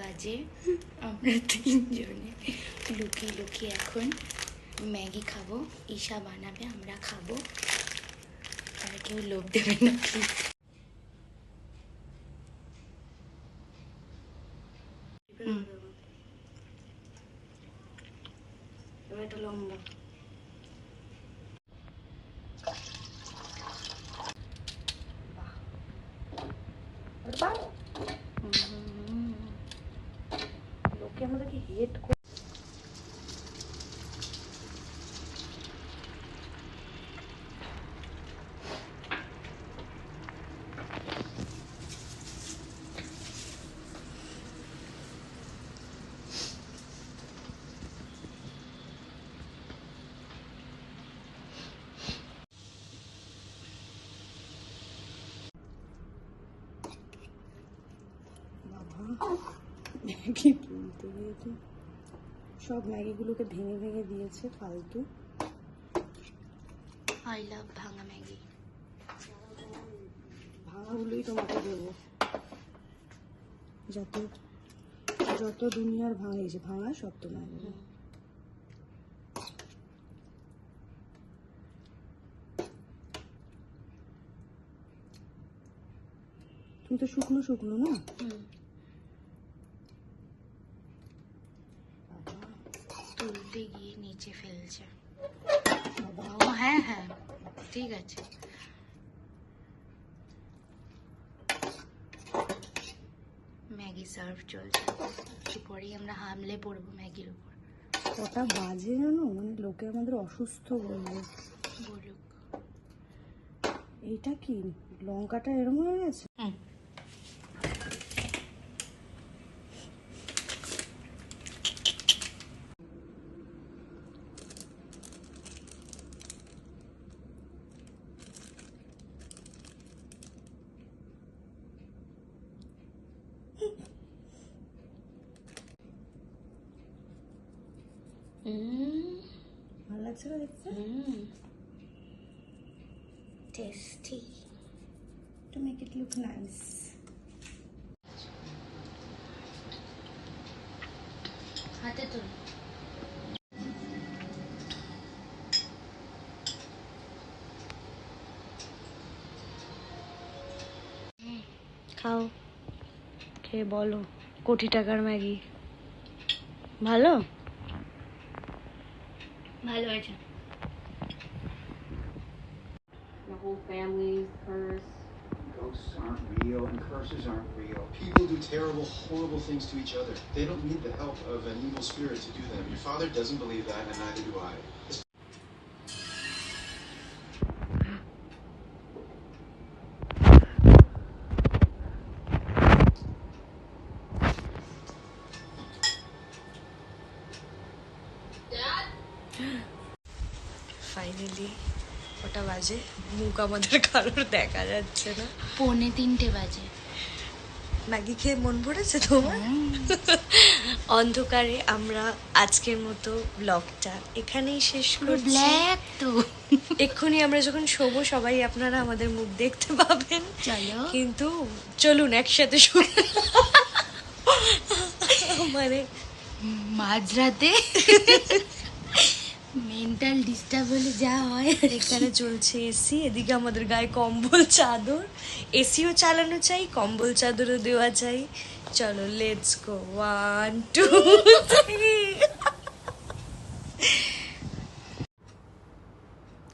বাজে। আমরা তিনজনে লুকিয়ে লুকিয়ে এখন ম্যাগি খাব ঈশা বানাবে আমরা খাব। আর কেউ লোভ দেবে না প্লিজ হুম। এবার এটা লম্বা লোকে আমাদেরকে হেট ম্যাগি তুলতে গিয়েছে সব ম্যাগিগুলোকে ভেঙে ভেঙে দিয়েছে ফালতু। আই লাভ ভাঙা ম্যাগি। ভাঙাগুলোই তোমাকে দেবো। যত যত দুনিয়ার ভাঙে ভাঙা সব তোমার তুমি তো শুকনো শুকনো না? তুলতে গিয়ে নিচে ফেলছে। ও হ্যাঁ হ্যাঁ ঠিক আছে। ম্যাগি সার্ভ চলছে। একটু পরেই আমরা হামলে পড়ব ম্যাগির উপর। কটা বাজে জানো? মানে লোকে আমাদের অসুস্থ বলবে। বলুক। এইটা কি? লঙ্কাটা এরম হয়ে গেছে? হুম। ভালো লাগছে না দেখতে mm. To make it look nice হাতে তুল খাও। খেয়ে বলো। কোটি টাকার ম্যাগি। ভালো? ভালো হয়েছে The whole family's curse. Ghosts aren't real and curses aren't real. People do terrible, horrible things to each other. They don't need the help of an evil spirit to do them. Your father doesn't believe that, and neither do I. Finally ওটা বাজে? মুখ আমাদের কারোর দেখা যাচ্ছে না। পৌনে তিনটে বাজে। ম্যাগি খেয়ে মন ভরেছে তোমার? অন্ধকারে আমরা আজকের মতো ব্লগটা এখানেই শেষ করছি। ব্ল্যাক তো। এক্ষুনি আমরা যখন শোবো সবাই আপনারা আমাদের মুখ দেখতে পাবেন। কিন্তু চলুন একসাথে শুন। মানে মাঝরাতে। মেন্টাল ডিস্টার্ব হলে যা হয়। এখানে চলছে এসি এদিকে আমাদের গায়ে কম্বল, চাদর। এসিও চালানো চাই, কম্বল, চাদরও দেওয়া চাই। চলো লেটস গো ওয়ান টু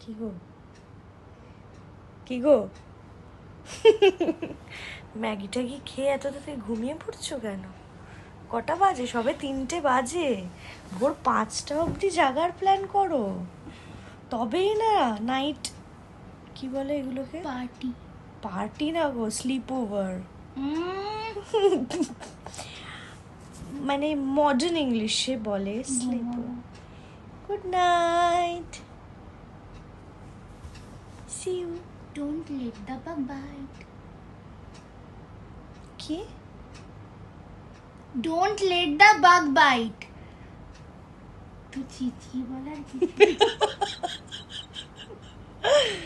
কি গো? কি গো? ম্যাগি ট্যাগি খেয়ে এত তাতে ঘুমিয়ে পড়ছো কেন? কটা বাজে? সবে তিনটে বাজে। ভোর পাঁচটা অবধি জাগার প্ল্যান করো। তবেই না নাইট কি বলে এগুলোকে? পার্টি পার্টি না গো স্লিপ ওভার মানে মডার্ন ইংলিশে বলে sleep good night see you don't let the bug bite কি? Don't let the bug bite তো চিচিয়ে বলার কি